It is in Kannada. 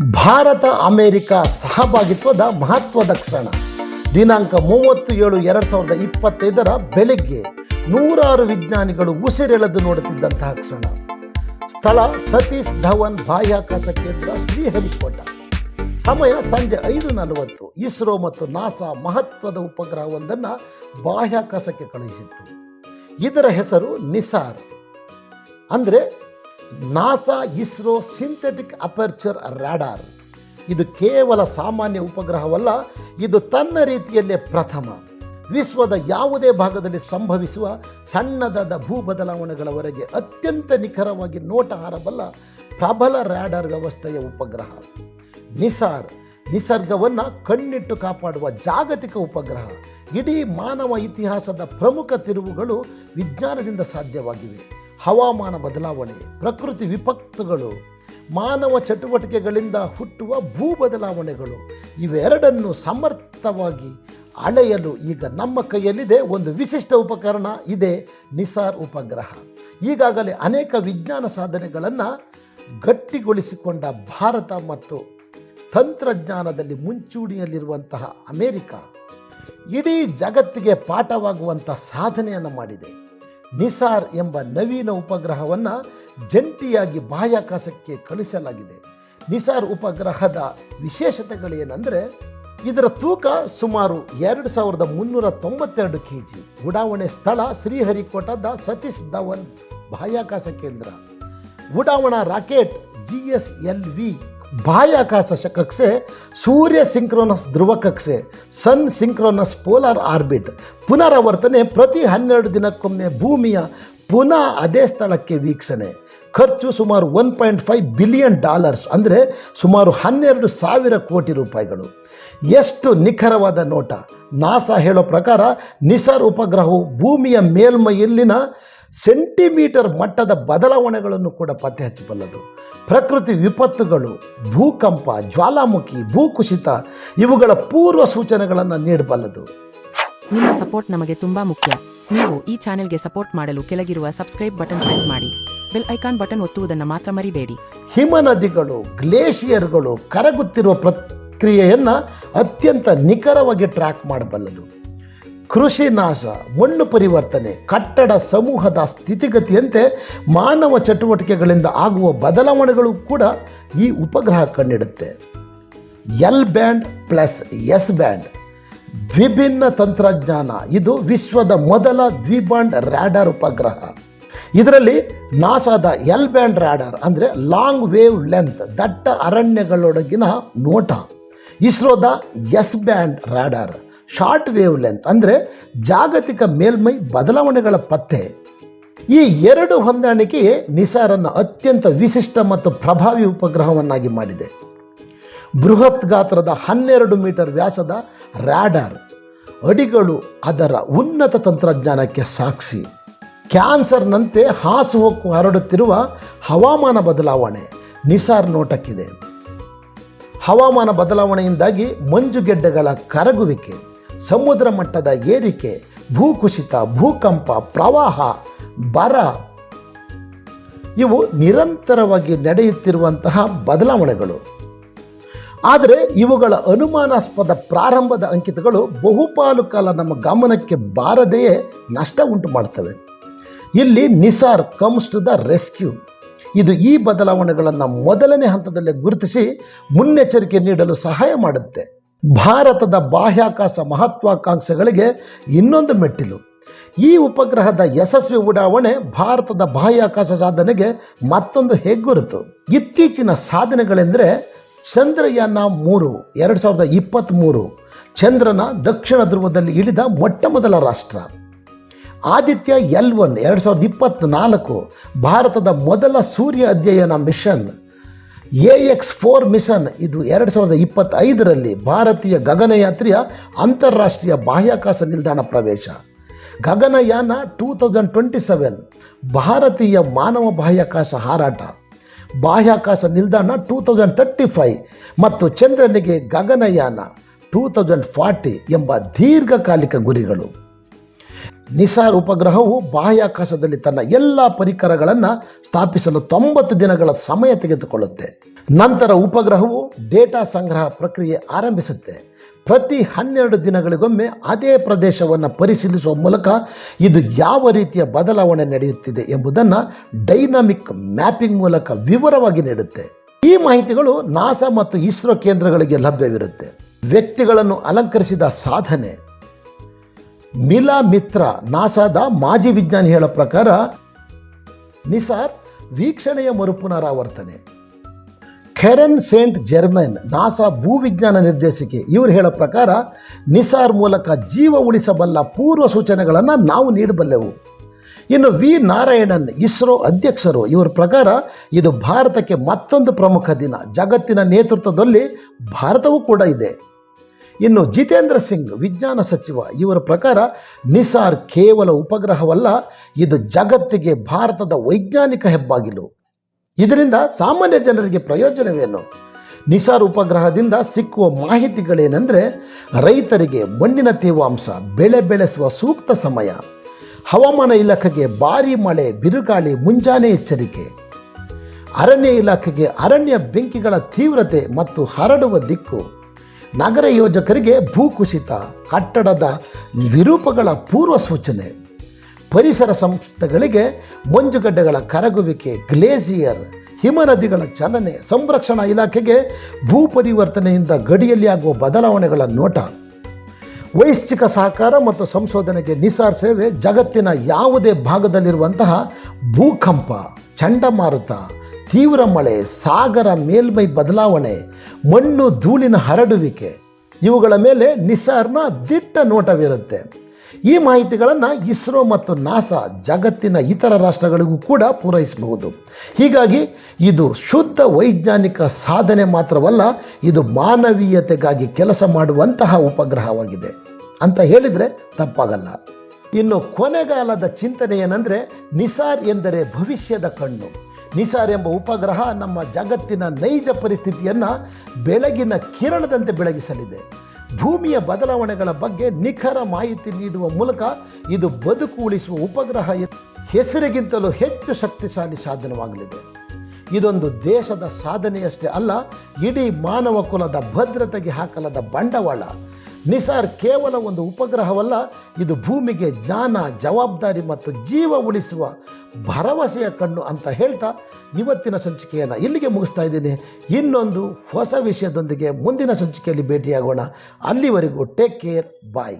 ಭಾರತ ಅಮೇರಿಕ ಸಹಭಾಗಿತ್ವದ ಮಹತ್ವದ ಕ್ಷಣ. ದಿನಾಂಕ ಮೂವತ್ತು ಏಳು ಎರಡು ಸಾವಿರದ ಇಪ್ಪತ್ತೈದರ ಬೆಳಿಗ್ಗೆ ನೂರಾರು ವಿಜ್ಞಾನಿಗಳು ಉಸಿರೆಳೆದು ನೋಡುತ್ತಿದ್ದಂತಹ ಕ್ಷಣ. ಸ್ಥಳ ಸತೀಶ್ ಧವನ್ ಬಾಹ್ಯಾಕಾಶ ಕೇಂದ್ರ ಶ್ರೀಹರಿಕೋಟ. ಸಮಯ ಸಂಜೆ ಐದು ನಲವತ್ತು. ಇಸ್ರೋ ಮತ್ತು ನಾಸಾ ಮಹತ್ವದ ಉಪಗ್ರಹವೊಂದನ್ನು ಬಾಹ್ಯಾಕಾಶಕ್ಕೆ ಕಳುಹಿಸಿತ್ತು. ಇದರ ಹೆಸರು ನಿಸಾರ್. ಅಂದರೆ NASA ISRO synthetic aperture radar. ಇದು ಕೇವಲ ಸಾಮಾನ್ಯ ಉಪಗ್ರಹವಲ್ಲ, ಇದು ತನ್ನ ರೀತಿಯಲ್ಲೇ ಪ್ರಥಮ. ವಿಶ್ವದ ಯಾವುದೇ ಭಾಗದಲ್ಲಿ ಸಂಭವಿಸುವ ಸಣ್ಣದಾದ ಭೂ ಬದಲಾವಣೆಗಳವರೆಗೆ ಅತ್ಯಂತ ನಿಖರವಾಗಿ ನೋಟ ಹಾರಬಲ್ಲ ಪ್ರಬಲ ರ್ಯಾಡಾರ್ ವ್ಯವಸ್ಥೆಯ ಉಪಗ್ರಹ. ನಿಸಾರ್, ನಿಸರ್ಗವನ್ನು ಕಣ್ಣಿಟ್ಟು ಕಾಪಾಡುವ ಜಾಗತಿಕ ಉಪಗ್ರಹ. ಇಡೀ ಮಾನವ ಇತಿಹಾಸದ ಪ್ರಮುಖ ತಿರುವುಗಳು ವಿಜ್ಞಾನದಿಂದ ಸಾಧ್ಯವಾಗಿವೆ. ಹವಾಮಾನ ಬದಲಾವಣೆ, ಪ್ರಕೃತಿ ವಿಪತ್ತುಗಳು, ಮಾನವ ಚಟುವಟಿಕೆಗಳಿಂದ ಹುಟ್ಟುವ ಭೂ ಬದಲಾವಣೆಗಳು, ಇವೆರಡನ್ನು ಸಮರ್ಥವಾಗಿ ಅಳೆಯಲು ಈಗ ನಮ್ಮ ಕೈಯಲ್ಲಿದೆ ಒಂದು ವಿಶಿಷ್ಟ ಉಪಕರಣ, ಇದೆ ನಿಸಾರ್ ಉಪಗ್ರಹ. ಈಗಾಗಲೇ ಅನೇಕ ವಿಜ್ಞಾನ ಸಾಧನೆಗಳನ್ನು ಗಟ್ಟಿಗೊಳಿಸಿಕೊಂಡ ಭಾರತ ಮತ್ತು ತಂತ್ರಜ್ಞಾನದಲ್ಲಿ ಮುಂಚೂಣಿಯಲ್ಲಿರುವಂತಹ ಅಮೇರಿಕ ಇಡೀ ಜಗತ್ತಿಗೆ ಪಾಠವಾಗುವಂಥ ಸಾಧನೆಯನ್ನು ಮಾಡಿದೆ. ನಿಸಾರ್ ಎಂಬ ನವೀನ ಉಪಗ್ರಹವನ್ನು ಜಂಟಿಯಾಗಿ ಬಾಹ್ಯಾಕಾಶಕ್ಕೆ ಕಳುಹಿಸಲಾಗಿದೆ ನಿಸಾರ್ ಉಪಗ್ರಹದ ವಿಶೇಷತೆಗಳೇನೆಂದರೆ, ಇದರ ತೂಕ ಸುಮಾರು ಎರಡು ಸಾವಿರದ ಮುನ್ನೂರ ತೊಂಬತ್ತೆರಡು ಕೆ ಜಿ ಉಡಾವಣೆ ಸ್ಥಳ ಶ್ರೀಹರಿಕೋಟದ ಸತೀಶ್ ಧವನ್ ಬಾಹ್ಯಾಕಾಶ ಕೇಂದ್ರ. ಉಡಾವಣಾ rocket G S L V ಬಾಹ್ಯಾಕಾಶ ಕಕ್ಷೆ, ಸೂರ್ಯ ಸಿಂಕ್ರೋನಸ್ ಧ್ರುವ ಕಕ್ಷೆ, ಸನ್ ಸಿಂಕ್ರೋನಸ್ ಪೋಲಾರ್ ಆರ್ಬಿಟ್. ಪುನರಾವರ್ತನೆ ಪ್ರತಿ ಹನ್ನೆರಡು ದಿನಕ್ಕೊಮ್ಮೆ ಭೂಮಿಯ ಪುನಃ ಅದೇ ಸ್ಥಳಕ್ಕೆ ವೀಕ್ಷಣೆ. ಖರ್ಚು ಸುಮಾರು one point five billion dollars, ಅಂದರೆ ಸುಮಾರು ಹನ್ನೆರಡು ಸಾವಿರ ಕೋಟಿ ರೂಪಾಯಿಗಳು. ಎಷ್ಟು ನಿಖರವಾದ ನೋಟ. ನಾಸಾ ಹೇಳೋ ಪ್ರಕಾರ ನಿಸರ್ ಉಪಗ್ರಹವು ಭೂಮಿಯ ಮೇಲ್ಮೈಯಲ್ಲಿನ ಸೆಂಟಿಮೀಟರ್ ಮಟ್ಟದ ಬದಲಾವಣೆಗಳನ್ನು ಕೂಡ ಪತ್ತೆ ಹಚ್ಚಬಲ್ಲದು ಪ್ರಕೃತಿ ವಿಪತ್ತುಗಳು ಭೂಕಂಪ ಜ್ವಾಲಾಮುಖಿ ಭೂಕುಸಿತ ಇವುಗಳ ಪೂರ್ವ ಸೂಚನೆಗಳನ್ನು ನೀಡಬಲ್ಲದು. ನಿಮ್ಮ ಸಪೋರ್ಟ್ ನಮಗೆ ತುಂಬಾ ಮುಖ್ಯ. ನೀವು ಈ ಚಾನೆಲ್ಗೆ ಸಪೋರ್ಟ್ ಮಾಡಲು ಕೆಳಗಿರುವ ಸಬ್ಸ್ಕ್ರೈಬ್ ಬಟನ್ ಪ್ರೆಸ್ ಮಾಡಿ. ಬೆಲ್ ಐಕಾನ್ ಬಟನ್ ಒತ್ತುವುದನ್ನು ಮಾತ್ರ ಮರಿಬೇಡಿ. ಹಿಮನದಿಗಳು ಗ್ಲೇಷಿಯರ್ಗಳು ಕರಗುತ್ತಿರುವ ಪ್ರಕ್ರಿಯೆಯನ್ನು ಅತ್ಯಂತ ನಿಖರವಾಗಿ ಟ್ರ್ಯಾಕ್ ಮಾಡಬಲ್ಲದು. ಕೃಷಿ ನಾಶ, ಮಣ್ಣು ಪರಿವರ್ತನೆ, ಕಟ್ಟಡ, ಸಮೂಹದ ಸ್ಥಿತಿಗತಿಯಂತೆ ಮಾನವ ಚಟುವಟಿಕೆಗಳಿಂದ ಆಗುವ ಬದಲಾವಣೆಗಳು ಕೂಡ ಈ ಉಪಗ್ರಹ ಕಂಡಿಡುತ್ತೆ L band plus S band ವಿಭಿನ್ನ ತಂತ್ರಜ್ಞಾನ. ಇದು ವಿಶ್ವದ ಮೊದಲ ದ್ವಿಬಾಂಡ್ ರ್ಯಾಡರ್ ಉಪಗ್ರಹ. ಇದರಲ್ಲಿ ನಾಸಾದ ಎಲ್ ಬ್ಯಾಂಡ್ ರ್ಯಾಡರ್ ಅಂದರೆ ಲಾಂಗ್ ವೇವ್ ಲೆಂತ್ ದಟ್ಟ ಅರಣ್ಯಗಳೊಳಗಿನ ನೋಟ. ಇಸ್ರೋದ S band radar short wavelength ಅಂದರೆ ಜಾಗತಿಕ ಮೇಲ್ಮೈ ಬದಲಾವಣೆಗಳ ಪತ್ತೆ. ಈ ಎರಡು ಹೊಂದಾಣಿಕೆ ನಿಸಾರನ್ನು ಅತ್ಯಂತ ವಿಶಿಷ್ಟ ಮತ್ತು ಪ್ರಭಾವಿ ಉಪಗ್ರಹವನ್ನಾಗಿ ಮಾಡಿದೆ. ಬೃಹತ್ ಗಾತ್ರದ ಹನ್ನೆರಡು ಮೀಟರ್ ವ್ಯಾಸದ ರ್ಯಾಡರ್ ಅಡಿಗಳು ಅದರ ಉನ್ನತ ತಂತ್ರಜ್ಞಾನಕ್ಕೆ ಸಾಕ್ಷಿ. ಕ್ಯಾನ್ಸರ್ನಂತೆ ಹಾಸುಹೊಕ್ಕು ಹರಡುತ್ತಿರುವ ಹವಾಮಾನ ಬದಲಾವಣೆ ನಿಸಾರ್ ನೋಟಕ್ಕಿದೆ. ಹವಾಮಾನ ಬದಲಾವಣೆಯಿಂದಾಗಿ ಮಂಜುಗೆಡ್ಡೆಗಳ ಕರಗುವಿಕೆ. ಸಮುದ್ರ ಮಟ್ಟದ ಏರಿಕೆ, ಭೂಕುಸಿತ, ಭೂಕಂಪ, ಪ್ರವಾಹ, ಬರ, ಇವು ನಿರಂತರವಾಗಿ ನಡೆಯುತ್ತಿರುವಂತಹ ಬದಲಾವಣೆಗಳು. ಆದರೆ ಇವುಗಳ ಅನುಮಾನಾಸ್ಪದ ಪ್ರಾರಂಭದ ಅಂಕಿತಗಳು ಬಹುಪಾಲು ಕಾಲ ನಮ್ಮ ಗಮನಕ್ಕೆ ಬಾರದೆಯೇ ನಷ್ಟ ಉಂಟು ಮಾಡ್ತವೆ. ಇಲ್ಲಿ NISAR comes to the rescue. ಇದು ಈ ಬದಲಾವಣೆಗಳನ್ನು ಮೊದಲನೇ ಹಂತದಲ್ಲೇ ಗುರುತಿಸಿ ಮುನ್ನೆಚ್ಚರಿಕೆ ನೀಡಲು ಸಹಾಯ ಮಾಡುತ್ತೆ. ಭಾರತದ ಬಾಹ್ಯಾಕಾಶ ಮಹತ್ವಾಕಾಂಕ್ಷೆಗಳಿಗೆ ಇನ್ನೊಂದು ಮೆಟ್ಟಿಲು. ಈ ಉಪಗ್ರಹದ ಯಶಸ್ವಿ ಉಡಾವಣೆ ಭಾರತದ ಬಾಹ್ಯಾಕಾಶ ಸಾಧನೆಗೆ ಮತ್ತೊಂದು ಹೆಗ್ಗುರುತು. ಇತ್ತೀಚಿನ ಸಾಧನೆಗಳೆಂದರೆ ಚಂದ್ರಯಾನ ಮೂರು, ಎರಡು ಸಾವಿರದ ಇಪ್ಪತ್ತ್ಮೂರು ಚಂದ್ರನ ದಕ್ಷಿಣ ಧ್ರುವದಲ್ಲಿ ಇಳಿದ ಮೊಟ್ಟ ಮೊದಲ ರಾಷ್ಟ್ರ. ಆದಿತ್ಯ ಎಲ್ ಒನ್, ಎರಡು ಸಾವಿರದ ಇಪ್ಪತ್ತ್ನಾಲ್ಕು ಭಾರತದ ಮೊದಲ ಸೂರ್ಯ ಅಧ್ಯಯನ mission. A X four mission ಇದು ಎರಡು ಸಾವಿರದ ಇಪ್ಪತ್ತೈದರಲ್ಲಿ ಭಾರತೀಯ ಗಗನಯಾತ್ರಿಯ ಅಂತಾರಾಷ್ಟ್ರೀಯ ಬಾಹ್ಯಾಕಾಶ ನಿಲ್ದಾಣ ಪ್ರವೇಶ. Gaganyaan two thousand twenty seven ಭಾರತೀಯ ಮಾನವ ಬಾಹ್ಯಾಕಾಶ ಹಾರಾಟ. ಬಾಹ್ಯಾಕಾಶ ನಿಲ್ದಾಣ ಟೂ ತೌಸಂಡ್ ತರ್ಟಿ ಫೈವ್ ಮತ್ತು ಚಂದ್ರನಿಗೆ ಗಗನಯಾನ ಟೂ ತೌಸಂಡ್ ಫಾರ್ಟಿ ಎಂಬ ದೀರ್ಘಕಾಲಿಕ ಗುರಿಗಳು. ನಿಸಾರ್ ಉಪಗ್ರಹವು ಬಾಹ್ಯಾಕಾಶದಲ್ಲಿ ತನ್ನ ಎಲ್ಲ ಪರಿಕರಗಳನ್ನು ಸ್ಥಾಪಿಸಲು ತೊಂಬತ್ತು ದಿನಗಳ ಸಮಯ ತೆಗೆದುಕೊಳ್ಳುತ್ತೆ. ನಂತರ ಉಪಗ್ರಹವು ಡೇಟಾ ಸಂಗ್ರಹ ಪ್ರಕ್ರಿಯೆ ಆರಂಭಿಸುತ್ತೆ. ಪ್ರತಿ ಹನ್ನೆರಡು ದಿನಗಳಿಗೊಮ್ಮೆ ಅದೇ ಪ್ರದೇಶವನ್ನು ಪರಿಶೀಲಿಸುವ ಮೂಲಕ ಇದು ಯಾವ ರೀತಿಯ ಬದಲಾವಣೆ ನಡೆಯುತ್ತಿದೆ ಎಂಬುದನ್ನು ಡೈನಾಮಿಕ್ ಮ್ಯಾಪಿಂಗ್ ಮೂಲಕ ವಿವರವಾಗಿ ನೀಡುತ್ತೆ. ಈ ಮಾಹಿತಿಗಳು ನಾಸಾ ಮತ್ತು ಇಸ್ರೋ ಕೇಂದ್ರಗಳಿಗೆ ಲಭ್ಯವಿರುತ್ತೆ. ವ್ಯಕ್ತಿಗಳನ್ನು ಅಲಂಕರಿಸಿದ ಸಾಧನೆ. ಮಿಲಾ ಮಿತ್ರ, ನಾಸಾದ ಮಾಜಿ ವಿಜ್ಞಾನಿ ಹೇಳೋ ಪ್ರಕಾರ, ನಿಸಾರ್ ವೀಕ್ಷಣೆಯ ಮರುಪುನರಾವರ್ತನೆ. ಖೆರೆನ್ ಸೇಂಟ್ ಜರ್ಮನ್, ನಾಸಾ ಭೂವಿಜ್ಞಾನ ನಿರ್ದೇಶಕಿ, ಇವರು ಹೇಳೋ ಪ್ರಕಾರ, ನಿಸಾರ್ ಮೂಲಕ ಜೀವ ಉಳಿಸಬಲ್ಲ ಪೂರ್ವ ಸೂಚನೆಗಳನ್ನು ನಾವು ನೀಡಬಲ್ಲೆವು. ಇನ್ನು ವಿ ನಾರಾಯಣನ್, ಇಸ್ರೋ ಅಧ್ಯಕ್ಷರು, ಇವರ ಪ್ರಕಾರ, ಇದು ಭಾರತಕ್ಕೆ ಮತ್ತೊಂದು ಪ್ರಮುಖ ದಿನ. ಜಗತ್ತಿನ ನೇತೃತ್ವದಲ್ಲಿ ಭಾರತವೂ ಕೂಡ ಇದೆ. ಇನ್ನು ಜಿತೇಂದ್ರ ಸಿಂಗ್, ವಿಜ್ಞಾನ ಸಚಿವ, ಇವರ ಪ್ರಕಾರ ನಿಸಾರ್ ಕೇವಲ ಉಪಗ್ರಹವಲ್ಲ, ಇದು ಜಗತ್ತಿಗೆ ಭಾರತದ ವೈಜ್ಞಾನಿಕ ಹೆಬ್ಬಾಗಿಲು. ಇದರಿಂದ ಸಾಮಾನ್ಯ ಜನರಿಗೆ ಪ್ರಯೋಜನವೇನು? ನಿಸಾರ್ ಉಪಗ್ರಹದಿಂದ ಸಿಕ್ಕುವ ಮಾಹಿತಿಗಳೇನೆಂದರೆ ರೈತರಿಗೆ ಮಣ್ಣಿನ ತೇವಾಂಶ, ಬೆಳೆ ಬೆಳೆಸುವ ಸೂಕ್ತ ಸಮಯ, ಹವಾಮಾನ ಇಲಾಖೆಗೆ ಭಾರೀ ಮಳೆ, ಬಿರುಗಾಳಿ, ಮುಂಜಾನೆ ಎಚ್ಚರಿಕೆ, ಅರಣ್ಯ ಇಲಾಖೆಗೆ ಅರಣ್ಯ ಬೆಂಕಿಗಳ ತೀವ್ರತೆ ಮತ್ತು ಹರಡುವ ದಿಕ್ಕು. ನಗರ ಯೋಜಕರಿಗೆ ಭೂಕುಸಿತ, ಕಟ್ಟಡದ ವಿರೂಪಗಳ ಪೂರ್ವ ಸೂಚನೆ ಪರಿಸರ ಸಂಸ್ಥೆಗಳಿಗೆ ಮಂಜುಗಡ್ಡೆಗಳ ಕರಗುವಿಕೆ, ಗ್ಲೇಸಿಯರ್, ಹಿಮನದಿಗಳ ಚಲನೆ, ಸಂರಕ್ಷಣಾ ಇಲಾಖೆಗೆ ಭೂ ಪರಿವರ್ತನೆಯಿಂದ ಗಡಿಯಲ್ಲಿ ಆಗುವ ಬದಲಾವಣೆಗಳ ನೋಟ. ವೈಶ್ಚಿಕ ಸಹಕಾರ ಮತ್ತು ಸಂಶೋಧನೆಗೆ ನಿಸಾರ್ ಸೇವೆ ಜಗತ್ತಿನ ಯಾವುದೇ ಭಾಗದಲ್ಲಿರುವಂತಹ ಭೂಕಂಪ, ಚಂಡಮಾರುತ ತೀವ್ರ ಮಳೆ, ಸಾಗರ ಮೇಲ್ಮೈ ಬದಲಾವಣೆ, ಮಣ್ಣು ಧೂಳಿನ ಹರಡುವಿಕೆ, ಇವುಗಳ ಮೇಲೆ ನಿಸಾರ್ನ ದಿಟ್ಟ ನೋಟವಿರುತ್ತೆ. ಈ ಮಾಹಿತಿಗಳನ್ನು ಇಸ್ರೋ ಮತ್ತು ನಾಸಾ ಜಗತ್ತಿನ ಇತರ ರಾಷ್ಟ್ರಗಳಿಗೂ ಕೂಡ ಪೂರೈಸಬಹುದು. ಹೀಗಾಗಿ ಇದು ಶುದ್ಧ ವೈಜ್ಞಾನಿಕ ಸಾಧನೆ ಮಾತ್ರವಲ್ಲ, ಇದು ಮಾನವೀಯತೆಗಾಗಿ ಕೆಲಸ ಮಾಡುವಂತಹ ಉಪಗ್ರಹವಾಗಿದೆ. ಅಂತ ಹೇಳಿದರೆ ತಪ್ಪಾಗಲ್ಲ. ಇನ್ನು ಕೊನೆಗಾಲದ ಚಿಂತನೆ ಏನಂದರೆ, ನಿಸಾರ್ ಎಂದರೆ ಭವಿಷ್ಯದ ಕಣ್ಣು. ನಿಸಾರ್ ಎಂಬ ಉಪಗ್ರಹ ನಮ್ಮ ಜಗತ್ತಿನ ನೈಜ ಪರಿಸ್ಥಿತಿಯನ್ನು ಬೆಳಗಿನ ಕಿರಣದಂತೆ ಬೆಳಗಿಸಲಿದೆ. ಭೂಮಿಯ ಬದಲಾವಣೆಗಳ ಬಗ್ಗೆ ನಿಖರ ಮಾಹಿತಿ ನೀಡುವ ಮೂಲಕ ಇದು ಬದುಕು ಉಳಿಸುವ ಉಪಗ್ರಹ ಹೆಸರಿಗಿಂತಲೂ ಹೆಚ್ಚು ಶಕ್ತಿಶಾಲಿ ಸಾಧನವಾಗಲಿದೆ. ಇದೊಂದು ದೇಶದ ಸಾಧನೆಯಷ್ಟೇ ಅಲ್ಲ, ಇಡೀ ಮಾನವ ಕುಲದ ಭದ್ರತೆಗೆ ಹಾಕಲಾದ ಬಂಡವಾಳ. ನಿಸಾರ್ ಕೇವಲ ಒಂದು ಉಪಗ್ರಹವಲ್ಲ, ಇದು ಭೂಮಿಗೆ ಜ್ಞಾನ, ಜವಾಬ್ದಾರಿ ಮತ್ತು ಜೀವ ಉಳಿಸುವ ಭರವಸೆಯ ಕಣ್ಣು ಅಂತ ಹೇಳ್ತಾ ಇವತ್ತಿನ ಸಂಚಿಕೆಯನ್ನು ಇಲ್ಲಿಗೆ ಮುಗಿಸ್ತಾ ಇದ್ದೀನಿ. ಇನ್ನೊಂದು ಹೊಸ ವಿಷಯದೊಂದಿಗೆ ಮುಂದಿನ ಸಂಚಿಕೆಯಲ್ಲಿ ಭೇಟಿಯಾಗೋಣ. ಅಲ್ಲಿವರೆಗೂ ಟೇಕ್ ಕೇರ್ ಬಾಯ್